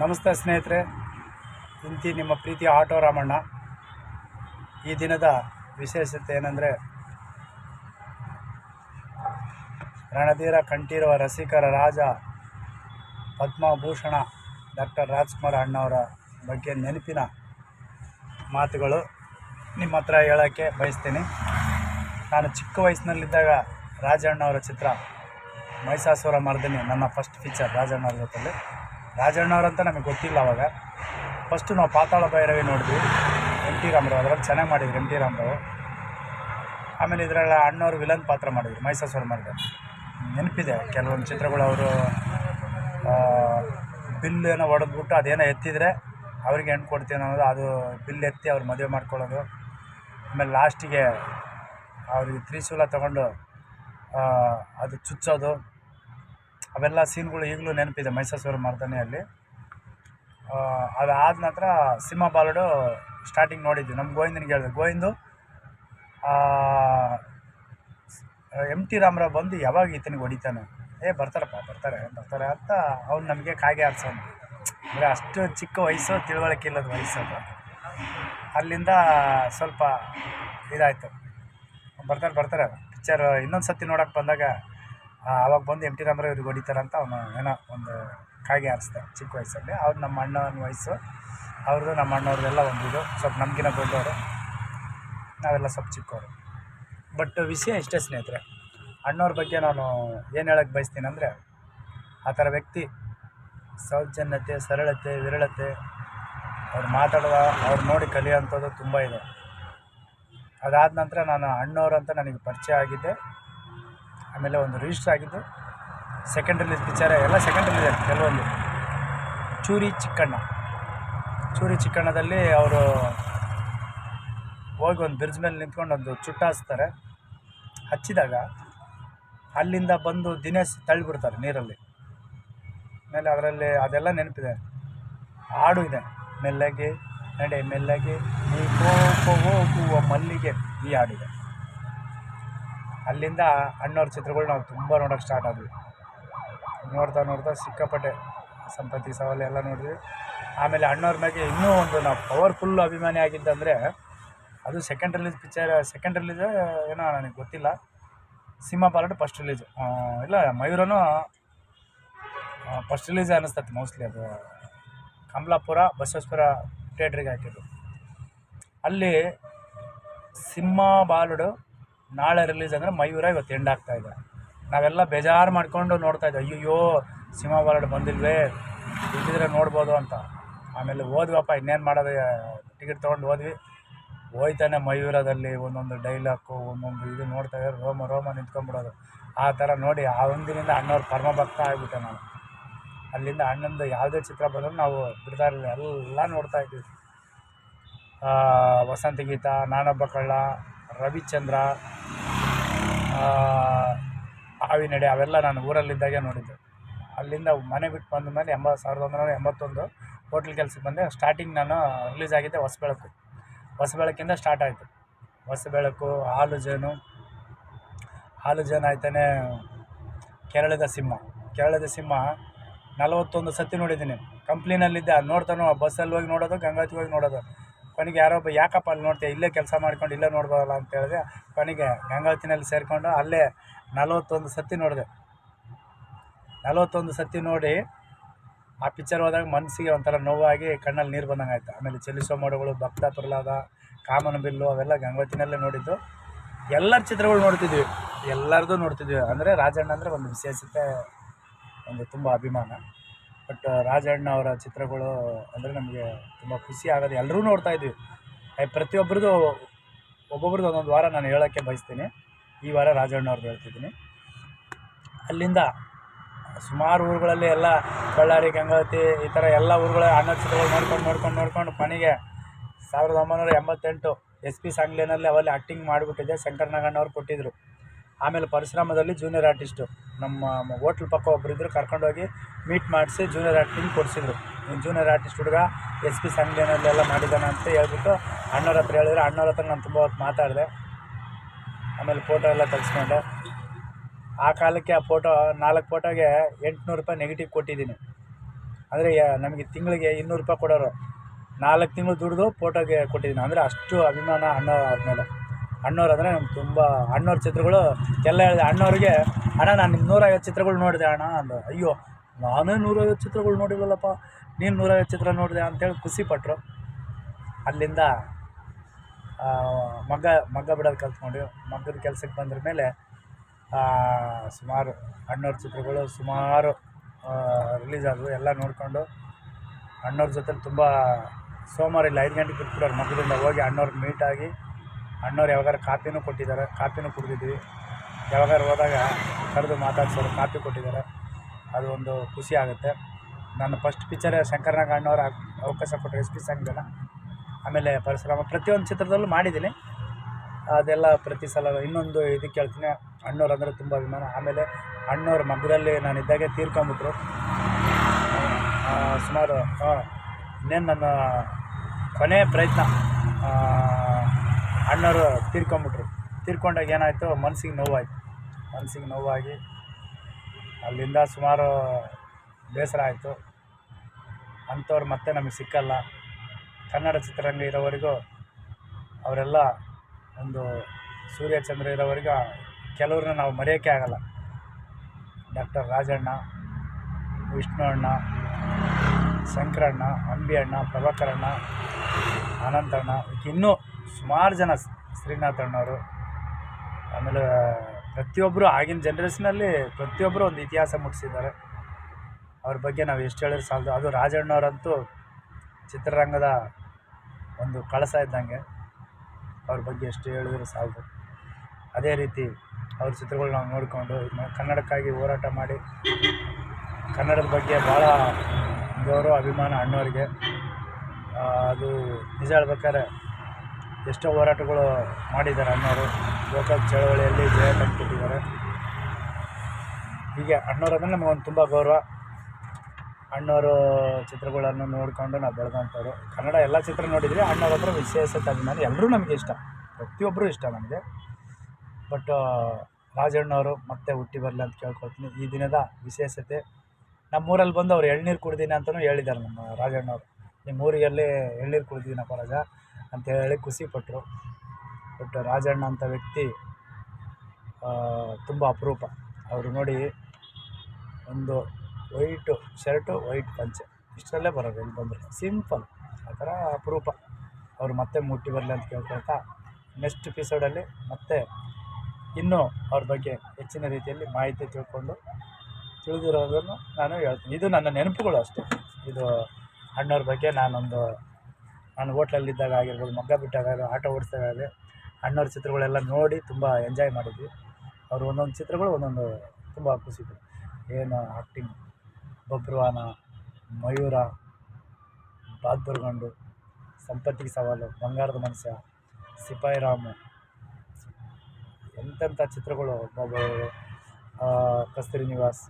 ನಮಸ್ತೆ ಸ್ನೇಹಿತರೆ. ಇಂತಿ ನಿಮ್ಮ ಪ್ರೀತಿಯ ಆಟೋ ರಾಮಣ್ಣ. ಈ ದಿನದ ವಿಶೇಷತೆ ಏನಂದರೆ, ರಣಧೀರ ಕಂಠೀರವ ರಸಿಕರ ರಾಜ ಪದ್ಮಭೂಷಣ ಡಾಕ್ಟರ್ ರಾಜ್ಕುಮಾರ್ ಅಣ್ಣವರ ಬಗ್ಗೆ ನೆನಪಿನ ಮಾತುಗಳು ನಿಮ್ಮ ಹತ್ರ ಹೇಳೋಕ್ಕೆ ಬಯಸ್ತೀನಿ. ನಾನು ಚಿಕ್ಕ ವಯಸ್ಸಿನಲ್ಲಿದ್ದಾಗ ರಾಜಣ್ಣವರ ಚಿತ್ರ ಮೈಸಾಸುರ ಮರ್ದಿನಿ, ನನ್ನ ಫಸ್ಟ್ ಫೀಚರ್ ರಾಜಣ್ಣವ್ರ ಜೊತೆಲಿ ರಾಜಣ್ಣವ್ರಂತ ನಮಗೆ ಗೊತ್ತಿಲ್ಲ ಅವಾಗ. ಫಸ್ಟು ನಾವು ಪಾತಾಳ ಭೈರವಿ ನೋಡಿದ್ವಿ. ಎಂ ಟಿ ರಾಮರಾವ್, ಅದರಲ್ಲಿ ಚೆನ್ನಾಗಿ ಮಾಡಿದ್ರು ಎಂ ಟಿ ರಾಮರಾವ್. ಆಮೇಲೆ ಇದರಲ್ಲಿ ಅಣ್ಣವ್ರು ವಿಲನ್ ಪಾತ್ರ ಮಾಡಿದ್ರು ಮೈಸೂರು ಮರ್ದಿನಿ ನೆನಪಿದೆ, ಕೆಲವೊಂದು ಚಿತ್ರಗಳು ಅವರು ಬಿಲ್ ಏನೋ ಹೊಡೆದ್ಬಿಟ್ಟು ಅದೇನೋ ಎತ್ತಿದರೆ ಅವ್ರಿಗೆ ಹೆಣ್ಣು ಕೊಡ್ತೀನಿ ಅನ್ನೋದು, ಅದು ಬಿಲ್ ಎತ್ತಿ ಅವ್ರು ಮದುವೆ ಮಾಡ್ಕೊಳ್ಳೋದು. ಆಮೇಲೆ ಲಾಸ್ಟಿಗೆ ಅವ್ರಿಗೆ ತ್ರಿಶೂಲ ತಗೊಂಡು ಅದು ಚುಚ್ಚೋದು. ಅವೆಲ್ಲ ಸೀನ್ಗಳು ಈಗಲೂ ನೆನಪಿದೆ ಮೈಸಾಸುರ ಮರ್ದನೆಯಲ್ಲಿ. ಅದಾದ ನಂತರ ಸಿಂಹ ಬಾಲಡು ಸ್ಟಾರ್ಟಿಂಗ್ ನೋಡಿದ್ವಿ. ನಮ್ಮ ಗೋವಿಂದನಿಗೆ ಹೇಳಿದೆ, ಗೋವಿಂದು ಎಂ ಟಿ ರಾಮರಾವ್ ಬಂದು ಯಾವಾಗ ಈತನಿಗೆ ಹೊಡಿತಾನೆ? ಏ, ಬರ್ತಾರಪ್ಪ, ಬರ್ತಾರೆ ಬರ್ತಾರೆ ಅಂತ ಅವ್ನು ನಮಗೆ ಕಾಗೆ ಆಡ್ಸೋನು ಅಂದರೆ ಅಷ್ಟು ಚಿಕ್ಕ ವಯಸ್ಸು, ತಿಳುವಳಿಕೆ ಇಲ್ಲದ ವಯಸ್ಸು ಅದು. ಅಲ್ಲಿಂದ ಸ್ವಲ್ಪ ಇದಾಯಿತು. ಬರ್ತಾರೆ ಬರ್ತಾರೆ, ಪಿಕ್ಚರ್ ಇನ್ನೊಂದು ಸತಿ ನೋಡೋಕೆ ಬಂದಾಗ ಆ, ಅವಾಗ ಬಂದು ಎಂ ಟಿ ರಾಮರಾವ್ ಇವ್ರಿಗೆ ಹೊಡಿತಾರೆ ಅಂತ ಅವನು ಏನೋ ಒಂದು ಕಾಗೆ ಆರಿಸ್ದೆ ಚಿಕ್ಕ ವಯಸ್ಸಲ್ಲಿ. ಅವ್ರು ನಮ್ಮ ಅಣ್ಣನ ವಯಸ್ಸು. ಅವ್ರದ್ದು ನಮ್ಮ ಅಣ್ಣವ್ರದ್ದೆಲ್ಲ ಒಂದು ಇದು. ಸ್ವಲ್ಪ ನಮಗಿನ ದೊಡ್ಡವರು. ನಾವೆಲ್ಲ ಸ್ವಲ್ಪ ಚಿಕ್ಕವರು ಬಟ್ ವಿಷಯ ಇಷ್ಟೇ ಸ್ನೇಹಿತರೆ. ಅಣ್ಣವ್ರ ಬಗ್ಗೆ ನಾನು ಏನು ಹೇಳೋಕ್ಕೆ ಬಯಸ್ತೀನಿ ಅಂದರೆ ಆ ಥರ ವ್ಯಕ್ತಿ ಸೌಜನ್ಯತೆ ಸರಳತೆ ವಿರಳತೆ ಅವ್ರು ಮಾತಾಡುವ ಅವ್ರು ನೋಡಿ ಕಲಿಯೋಂಥದ್ದು ತುಂಬ ಇದೆ. ಅದಾದ ನಂತರ ನಾನು ಅಣ್ಣವ್ರು ಅಂತ ನನಗೆ ಪರಿಚಯ ಆಗಿದ್ದೆ. ಆಮೇಲೆ ಒಂದು ರಿಜಿಸ್ಟರ್ ಆಗಿದ್ದು. ಸೆಕೆಂಡ್ ರಿಲೀಸ್ ಪಿಕ್ಚರ್ ಎಲ್ಲ ಸೆಕೆಂಡ್ ರಿಲೀಸ್ ಆಗಿದೆ ಕೆಲವೊಂದು. ಚೂರಿ ಚಿಕ್ಕಣ್ಣ. ಚೂರಿ ಚಿಕ್ಕಣ್ಣದಲ್ಲಿ ಅವರು ಹೋಗಿ ಒಂದು ಬ್ರಿಡ್ಜ್ ಮೇಲೆ ನಿಂತ್ಕೊಂಡು ಒಂದು ಚುಟ್ಟ ಹಚ್ತಾರೆ. ಹಚ್ಚಿದಾಗ ಅಲ್ಲಿಂದ ಬಂದು ದಿನೇಶ್ ತಳ್ಳಿಬಿಡ್ತಾರೆ ನೀರಲ್ಲಿ. ಆಮೇಲೆ ಅದರಲ್ಲಿ ಅದೆಲ್ಲ ನೆನಪಿದೆ. ಹಾಡು ಇದೆ. ಮೆಲ್ಲಗೆ, ನಡೆ, ಮೆಲ್ಲಗೆ, ನೀ ಹೋಗುವ ಮಲ್ಲಿಗೆ, ಈ ಹಾಡಿದೆ ಅಲ್ಲಿಂದ ಅಣ್ಣವ್ರ ಚಿತ್ರಗಳು ನಾವು ತುಂಬ ನೋಡೋಕ್ಕೆ ಸ್ಟಾರ್ಟ್ ಆದ್ವಿ. ನೋಡ್ತಾ ನೋಡ್ತಾ ಸಿಕ್ಕಾಪಟ್ಟೆ ಸಂಪತ್ತಿ ಸವಾಲು ಎಲ್ಲ ನೋಡಿದ್ವಿ. ಆಮೇಲೆ ಅಣ್ಣವ್ರ ಮ್ಯಾಗೆ ಇನ್ನೂ ಒಂದು ನಾವು ಪವರ್ಫುಲ್ ಅಭಿಮಾನಿ ಆಗಿದ್ದಂದರೆ ಅದು second release picture second release ಏನೋ ನನಗೆ ಗೊತ್ತಿಲ್ಲ. ಸಿಂಹ ಪಾಲಟ್ ಫಸ್ಟ್ ರಿಲೀಸ್ ಇಲ್ಲ, ಮಯೂರನು ಫಸ್ಟ್ ರಿಲೀಸ್ ಅನ್ನಿಸ್ತೈತೆ ಮೋಸ್ಟ್ಲಿ ಅದು. ಕಮಲಾಪುರ, ಬಸವೇಶ್ವರ ಥಿಯೇಟ್ರಿಗೆ ಹಾಕಿದ್ದು. ಅಲ್ಲಿ ಸಿಂಹ ಬಾಲುಡು ನಾಳೆ ರಿಲೀಸ್ ಅಂದರೆ ಮಯೂರ ಇವತ್ತು ಎಂಡ್ ಆಗ್ತಾ ಇದೆ. ನಾವೆಲ್ಲ ಬೇಜಾರು ಮಾಡ್ಕೊಂಡು ನೋಡ್ತಾ ಅಯ್ಯೋ ಸಿನಿಮಾ ಬಾಲುಡು ಬಂದಿಲ್ವೇ? ಇದ್ದಿದ್ರೆ ನೋಡ್ಬೋದು ಅಂತ. ಆಮೇಲೆ ಓದ್ವಪ್ಪ, ಇನ್ನೇನು ಮಾಡೋದು? ಟಿಕೆಟ್ ತೊಗೊಂಡು ಹೋದ್ವಿ. ಹೋಯ್ತಾನೆ ಮಯೂರದಲ್ಲಿ ಒಂದೊಂದು ಡೈಲಾಕು ಒಂದೊಂದು ಇದು ನೋಡ್ತಾ ಇದ್ದಾರೆ. ರೋಮ ರೋಮ ನಿಂತ್ಕೊಂಡ್ಬಿಡೋದು. ಆ ಥರ ನೋಡಿ, ಆ ಒಂದಿನಿಂದ ಅಣ್ಣವ್ರ ಪರಮ ಭಕ್ತ ಆಗಿಬಿಟ್ಟೆ ನಾನು. ಅಲ್ಲಿಂದ ಅಣ್ಣಂದು ಯಾವುದೇ ಚಿತ್ರ ಬಂದರೂ ನಾವು ಬಿಡ್ತಾ ಇರಲಿಲ್ಲ. ಎಲ್ಲ ನೋಡ್ತಾ ಇದ್ವಿ. ವಸಂತ ಗೀತ, ನಾನೊಬ್ಬ ಕಳ್ಳ ರವಿಚಂದ್ರ ಆ, ಆವಿನಡೆ ಅವೆಲ್ಲ ನಾನು ಊರಲ್ಲಿದ್ದಾಗೆ ನೋಡಿದ್ದೆ. ಅಲ್ಲಿಂದ ಮನೆ ಬಿಟ್ಟು ಬಂದ ಮೇಲೆ ಎಂಬ ಸಾವಿರದ ಒಂಬೈನೂರ ಎಂಬತ್ತೊಂದು ಹೋಟ್ಲ್ ಕೆಲಸಕ್ಕೆ ಬಂದೆ. ಸ್ಟಾರ್ಟಿಂಗ್ ನಾನು ರಿಲೀಸ್ ಆಗಿದ್ದೆ ಹೊಸಬೆಳಕು ಹೊಸಬೆಳಕಿಂದ ಸ್ಟಾರ್ಟ್ ಆಯಿತು. ಹೊಸಬೆಳಕು ಹಾಲು ಜೇನು ಹಾಲು ಜೇನು ಆಯ್ತಾನೆ ಕೇರಳದ ಸಿಂಹ. ಕೇರಳದ ಸಿಂಹ ನಲವತ್ತೊಂದು ಸತಿ ನೋಡಿದ್ದೀನಿ. ಕಂಪ್ನಿನಲ್ಲಿದ್ದೆ. ನೋಡ್ತಾನೋ ಬಸ್ಸಲ್ಲಿ ಹೋಗಿ ನೋಡೋದು ಗಂಗಾತಿ ಹೋಗಿ ನೋಡೋದು. ಕೊನೆಗೆ ಯಾರೋ ಒಬ್ಬ, ಯಾಕಪ್ಪ ಅಲ್ಲಿ ನೋಡ್ತೀಯ? ಇಲ್ಲೇ ಕೆಲಸ ಮಾಡ್ಕೊಂಡು ಇಲ್ಲೇ ನೋಡ್ಬೋದಲ್ಲ ಅಂತ ಹೇಳಿದೆ. ಕೊನೆಗೆ ಗಂಗಾವತಿನಲ್ಲಿ ಸೇರಿಕೊಂಡು ಅಲ್ಲೇ ನಲವತ್ತೊಂದು ಸತಿ ನೋಡಿದೆ. ನಲವತ್ತೊಂದು ಸತಿ ನೋಡಿ ಆ ಪಿಕ್ಚರ್ ಹೋದಾಗ ಮನಸ್ಸಿಗೆ ಒಂಥರ ನೋವಾಗಿ ಕಣ್ಣಲ್ಲಿ ನೀರು ಬಂದಂಗೆ ಆಯಿತು. ಆಮೇಲೆ ಚಲಿಸೋ ಮೋಡಗಳು, ಭಕ್ತ ಪ್ರಹ್ಲಾದ, ಕಾಮನ ಬಿಲ್ಲು ಅವೆಲ್ಲ ಗಂಗಾವತಿನಲ್ಲೇ ನೋಡಿದ್ದು. ಎಲ್ಲರ ಚಿತ್ರಗಳು ನೋಡ್ತಿದ್ವಿ. ಎಲ್ಲರದ್ದು ನೋಡ್ತಿದ್ವಿ. ಅಂದರೆ ರಾಜಣ್ಣ ಅಂದರೆ ಒಂದು ವಿಶೇಷತೆ, ಒಂದು ತುಂಬ ಅಭಿಮಾನ. ಬಟ್ ರಾಜಣ್ಣ ಅವರ ಚಿತ್ರಗಳು ಅಂದರೆ ನಮಗೆ ತುಂಬ ಖುಷಿ ಆಗೋದು ಎಲ್ಲರೂ ನೋಡ್ತಾ ಇದ್ವಿ. ಪ್ರತಿಯೊಬ್ಬರದು ಒಬ್ಬೊಬ್ರದ್ದು ಒಂದೊಂದು ವಾರ ನಾನು ಹೇಳೋಕ್ಕೆ ಬಯಸ್ತೀನಿ. ಈ ವಾರ ರಾಜಣ್ಣ ಅವ್ರದ್ದು ಹೇಳ್ತಿದ್ದೀನಿ. ಅಲ್ಲಿಂದ ಸುಮಾರು ಊರುಗಳಲ್ಲಿ ಎಲ್ಲ ಬಳ್ಳಾರಿ, ಗಂಗಾವತಿ ಈ ಥರ ಎಲ್ಲ ಊರುಗಳ ಅಣ್ಣ ಚಿತ್ರಗಳು ನೋಡ್ಕೊಂಡು ನೋಡ್ಕೊಂಡು ನೋಡ್ಕೊಂಡು ಕೊನೆಗೆ ಸಾವಿರದ ಒಂಬೈನೂರ ಎಂಬತ್ತೆಂಟು ಎಸ್ ಪಿ ಸಾಂಗ್ಲಿನಲ್ಲಿ ಅವಲ್ಲಿ ಆ್ಯಕ್ಟಿಂಗ್ ಮಾಡಿಬಿಟ್ಟಿದ್ದೆ. ಶಂಕರ್ ನಾಗಣ್ಣವ್ರು ಕೊಟ್ಟಿದ್ದರು ಆಮೇಲೆ ಪರಿಶ್ರಮದಲ್ಲಿ ಜೂನಿಯರ್ ಆರ್ಟಿಸ್ಟು ನಮ್ಮ ಹೋಟ್ಲ್ ಪಕ್ಕ ಒಬ್ಬರಿದ್ದರು ಕರ್ಕೊಂಡೋಗಿ ಮೀಟ್ ಮಾಡಿಸಿ ಜೂನಿಯರ್ ಆರ್ಟಿಂಗ್ ಕೊಡಿಸಿದ್ರು. ಜೂನಿಯರ್ ಆರ್ಟಿಸ್ಟ್ ಹುಡುಗ ಎಸ್ ಪಿ ಸಂಘನಲ್ಲೆಲ್ಲ ಮಾಡಿದ್ದಾನೆ ಅಂತ ಹೇಳ್ಬಿಟ್ಟು ಅಣ್ಣವ್ರ ಹತ್ರ ಹೇಳಿದ್ರೆ. ಅಣ್ಣವ್ರ ಹತ್ರ ನಾನು ತುಂಬ ಹೊತ್ತು ಮಾತಾಡಿದೆ. ಆಮೇಲೆ ಫೋಟೋ ಎಲ್ಲ ತೆಗೆಸ್ಕೊಂಡೆ. ಆ ಕಾಲಕ್ಕೆ ಆ ಫೋಟೋ ನಾಲ್ಕು ಫೋಟೋಗೆ ಎಂಟುನೂರು ರೂಪಾಯಿ ನೆಗೆಟಿವ್ ಕೊಟ್ಟಿದ್ದೀನಿ. ಅಂದರೆ ನಮಗೆ ತಿಂಗಳಿಗೆ ಇನ್ನೂರು ರೂಪಾಯಿ ಕೊಡೋರು. ನಾಲ್ಕು ತಿಂಗಳು ದುಡ್ದು ಫೋಟೋಗೆ ಕೊಟ್ಟಿದ್ದೀನಿ. ಅಂದರೆ ಅಷ್ಟು ಅಭಿಮಾನ ಅಣ್ಣ ಆದಮೇಲೆ ಮೇಲೆ. ಅಣ್ಣವ್ರು ಅಂದರೆ ನಮ್ಗೆ ತುಂಬ ಅಣ್ಣವ್ರ ಚಿತ್ರಗಳು, ಎಲ್ಲ ಹೇಳಿದೆ ಅಣ್ಣವ್ರಿಗೆ ಅಣ್ಣ, ನಾನು ನಿಮ್ಮ ನೂರೈವತ್ತು ಚಿತ್ರಗಳು ನೋಡಿದೆ, ಅಣ್ಣ, ಅಂದ. ಅಯ್ಯೋ, ನಾನೇ ನೂರೈವತ್ತು ಚಿತ್ರಗಳು ನೋಡಿಲ್ವಲ್ಲಪ್ಪ, ನೀನು ನೂರೈವತ್ತು ಚಿತ್ರ ನೋಡಿದೆ ಅಂತೇಳಿ ಖುಷಿಪಟ್ಟರು ಅಲ್ಲಿಂದ ಮಗ್ಗ ಮಗ್ಗ ಬಿಡೋದು ಕಲ್ತ್ಕೊಂಡು ಮಗ್ಗದ ಕೆಲ್ಸಕ್ಕೆ ಬಂದ್ರ ಮೇಲೆ ಸುಮಾರು ಅಣ್ಣವ್ರ ಚಿತ್ರಗಳು ಸುಮಾರು ರಿಲೀಸ್ ಆದವು, ಎಲ್ಲ ನೋಡಿಕೊಂಡು. ಅಣ್ಣವ್ರ ಜೊತೆ ತುಂಬ ಸೋಮವಾರ ಇಲ್ಲಿ, ಐದು ಗಂಟೆಗೆ ಬಿಟ್ಬಿಡೋರು ಮಗದಿಂದ ಹೋಗಿ ಅಣ್ಣವ್ರಿಗೆ ಮೀಟಾಗಿ ಅಣ್ಣವ್ರು ಯಾವಾಗಾರ ಕಾಪಿನೂ ಕೊಟ್ಟಿದ್ದಾರೆ, ಕಾಪಿನೂ ಕುಡಿದಿದ್ವಿ. ಯಾವಾಗಾರು ಹೋದಾಗ ಕರೆದು ಮಾತಾಡ್ಸೋರು ಕಾಪಿ ಕೊಟ್ಟಿದ್ದಾರೆ. ಅದು ಒಂದು ಖುಷಿ ಆಗುತ್ತೆ. ನನ್ನ ಫಸ್ಟ್ ಪಿಕ್ಚರ್ ಶಂಕರನಾಗ ಅಣ್ಣವ್ರ ಅವಕಾಶ ಕೊಟ್ಟರು ಎಸ್ ಪಿ ಸಂಘನ ಆಮೇಲೆ ಪರಶುರಾಮ ಪ್ರತಿಯೊಂದು ಚಿತ್ರದಲ್ಲೂ ಮಾಡಿದ್ದೀನಿ. ಅದೆಲ್ಲ ಪ್ರತಿ ಸಲ ಇನ್ನೊಂದು ಇದಕ್ಕೆ ಹೇಳ್ತೀನಿ ಅಣ್ಣವ್ರು ಅಂದರೆ ತುಂಬ ಅಭಿಮಾನ. ಆಮೇಲೆ ಅಣ್ಣವ್ರ ಮಗದಲ್ಲಿ ನಾನು ಇದ್ದಾಗೆ ತೀರ್ಕೊಂಬಿಟ್ರು. ಸುಮಾರು ಇನ್ನೇನು ನನ್ನ ಕೊನೆಯ ಪ್ರಯತ್ನ ಅಣ್ಣವರು ತೀರ್ಕೊಂಬಿಟ್ರು. ತೀರ್ಕೊಂಡಾಗ ಏನಾಯಿತು? ಮನಸ್ಸಿಗೆ ನೋವಾಯಿತು. ಮನಸ್ಸಿಗೆ ನೋವಾಗಿ ಅಲ್ಲಿಂದ ಸುಮಾರು ಬೇಸರ ಆಯಿತು. ಅಂಥವ್ರು ಮತ್ತೆ ನಮಗೆ ಸಿಕ್ಕಲ್ಲ. ಕನ್ನಡ ಚಿತ್ರರಂಗ ಇರೋವರೆಗೂ ಅವರೆಲ್ಲ ಒಂದು ಸೂರ್ಯಚಂದ್ರ ಇರೋವರೆಗೂ ಕೆಲವ್ರನ್ನ ನಾವು ಮರೆಯೋಕ್ಕೆ ಆಗಲ್ಲ. ಡಾಕ್ಟರ್ ರಾಜಣ್ಣ, ವಿಷ್ಣು ಅಣ್ಣ, ಶಂಕರಣ್ಣ, ಅಂಬಿ ಅಣ್ಣ, ಪ್ರಭಾಕರಣ್ಣ, ಅನಂತಣ್ಣ, ಇನ್ನೂ ಸುಮಾರು ಜನ ಸ್- ಶ್ರೀನಾಥ್ ಅಣ್ಣವರು. ಆಮೇಲೆ ಪ್ರತಿಯೊಬ್ಬರು ಆಗಿನ ಜನ್ರೇಷನಲ್ಲಿ ಪ್ರತಿಯೊಬ್ಬರು ಒಂದು ಇತಿಹಾಸ ಮುಟ್ಟಿಸಿದ್ದಾರೆ ಅವ್ರ ಬಗ್ಗೆ ನಾವು ಎಷ್ಟು ಹೇಳಿದ್ರೆ ಸಾಲದು. ಅದು ರಾಜಣ್ಣವರಂತೂ ಚಿತ್ರರಂಗದ ಒಂದು ಕಳಸ ಇದ್ದಂಗೆ ಅವ್ರ ಬಗ್ಗೆ ಎಷ್ಟು ಹೇಳಿದ್ರು ಸಾಲದು. ಅದೇ ರೀತಿ ಅವ್ರ ಚಿತ್ರಗಳು ನಾವು ನೋಡಿಕೊಂಡು ಕನ್ನಡಕ್ಕಾಗಿ ಹೋರಾಟ ಮಾಡಿ ಕನ್ನಡದ ಬಗ್ಗೆ ಭಾಳ ಗೌರವ, ಅಭಿಮಾನ ಅಣ್ಣವರಿಗೆ. ಅದು ನಿಜ ಹೇಳ್ಬೇಕಾದ್ರೆ ಎಷ್ಟೋ ಹೋರಾಟಗಳು ಮಾಡಿದ್ದಾರೆ ಅಣ್ಣವರು. ಲೋಕಲ್ ಚಳವಳಿಯಲ್ಲಿ ಜಯ ತಂದುಕೊಟ್ಟಿದ್ದಾರೆ ಹೀಗೆ ಅಣ್ಣವ್ರು ಅಂದರೆ ನಮಗೊಂದು ತುಂಬ ಗೌರವ. ಅಣ್ಣವರು ಚಿತ್ರಗಳನ್ನು ನೋಡಿಕೊಂಡು ನಾವು ಬೆಳೆದಂಥವ್ರು. ಕನ್ನಡ ಎಲ್ಲ ಚಿತ್ರ ನೋಡಿದರೆ ಅಣ್ಣವ್ರ ಹತ್ರ ವಿಶೇಷ ಅಭಿಮಾನಿ. ಎಲ್ಲರೂ ನಮಗೆ ಇಷ್ಟ. ಪ್ರತಿಯೊಬ್ಬರು ಇಷ್ಟ ನಮಗೆ. ಬಟ್ ರಾಜಣ್ಣವರು ಮತ್ತೆ ಹುಟ್ಟಿ ಬರಲಿ ಅಂತ ಕೇಳ್ಕೊಳ್ತೀನಿ. ಈ ದಿನದ ವಿಶೇಷತೆ, ನಮ್ಮೂರಲ್ಲಿ ಬಂದು ಅವ್ರು ಎಳ್ನೀರು ಕುಡ್ದೀನಿ ಅಂತಲೂ ಹೇಳಿದ್ದಾರೆ ನಮ್ಮ ರಾಜಣ್ಣವರು. ನಿಮ್ಮ ಊರಿಗಲ್ಲಿ ಎಳ್ನೀರು ಕುಡ್ದಿದ್ದೀನಪ್ಪ ರಾಜ. ಅಂತ ಹೇಳಿ ಖುಷಿಪಟ್ಟರು ಬಟ್ ರಾಜಣ್ಣ ಅಂತ ವ್ಯಕ್ತಿ ತುಂಬ ಅಪರೂಪ. ಅವರು ನೋಡಿ ಒಂದು ವೈಟು ಶರ್ಟು, ವೈಟ್ ಪಂಚೆ. ಇಷ್ಟರಲ್ಲೇ ಬರೋದು ಇಲ್ಲಿ ಬಂದರೆ. ಸಿಂಪಲ್, ಆ ಥರ ಅಪರೂಪ. ಅವರು ಮತ್ತೆ ಮುಟ್ಟಿ ಬರಲಿ ಅಂತ ಕೇಳ್ಕೊಳ್ತಾ ನೆಕ್ಸ್ಟ್ ಎಪಿಸೋಡಲ್ಲಿ ಮತ್ತೆ ಇನ್ನೂ ಅವ್ರ ಬಗ್ಗೆ ಹೆಚ್ಚಿನ ರೀತಿಯಲ್ಲಿ ಮಾಹಿತಿ ತಿಳ್ಕೊಂಡು ತಿಳಿದಿರೋದನ್ನು ನಾನು ಹೇಳ್ತೀನಿ. ಇದು ನನ್ನ ನೆನಪುಗಳು ಅಷ್ಟೇ. ಇದು ಅಣ್ಣವ್ರ ಬಗ್ಗೆ ನಾನೊಂದು ನಾನು ಹೋಟ್ಲಲ್ಲಿದ್ದಾಗ ಆಗಿರ್ಬೋದು, ಮಗ್ಗ ಬಿಟ್ಟಾಗ ಆಟೋ ಓಡಿಸಿದಾಗ ಅಣ್ಣವ್ರ ಚಿತ್ರಗಳೆಲ್ಲ ನೋಡಿ ತುಂಬ ಎಂಜಾಯ್ ಮಾಡಿದ್ವಿ. ಅವರು ಒಂದೊಂದು ಚಿತ್ರಗಳು ಒಂದೊಂದು ತುಂಬ ಖುಷಿ ಏನು ಆ್ಯಕ್ಟಿಂಗ್ ಬಬ್ರುವಾನ, ಮಯೂರ ಬಹದ್ದೂರ್ಗಂಡು ಸಂಪತ್ತಿಗೆ ಸವಾಲು, ಬಂಗಾರದ ಮನುಷ್ಯ ಸಿಪಾಯಿ ರಾಮು ಎಂತೆಂಥ ಚಿತ್ರಗಳು ಕಸ್ತೂರಿ ನಿವಾಸ್.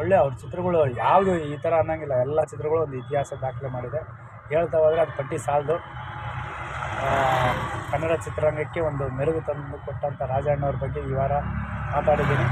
ಒಳ್ಳೆ ಅವ್ರ ಚಿತ್ರಗಳು ಯಾವುದು ಈ ಥರ ಅನ್ನೋಂಗಿಲ್ಲ. ಎಲ್ಲ ಚಿತ್ರಗಳು ಒಂದು ಇತಿಹಾಸ ದಾಖಲೆ ಮಾಡಿದೆ. ಹೇಳ್ತಾ ಹೋದರೆ ಅದು ಪಟ್ಟಿ ಸಾಲದು. ಕನ್ನಡ ಚಿತ್ರರಂಗಕ್ಕೆ ಒಂದು ಮೆರುಗು ತಂದು ಕೊಟ್ಟಂಥ ರಾಜಣ್ಣವ್ರ ಬಗ್ಗೆ ಈ ವಾರ ಮಾತಾಡಿದ್ದೀನಿ.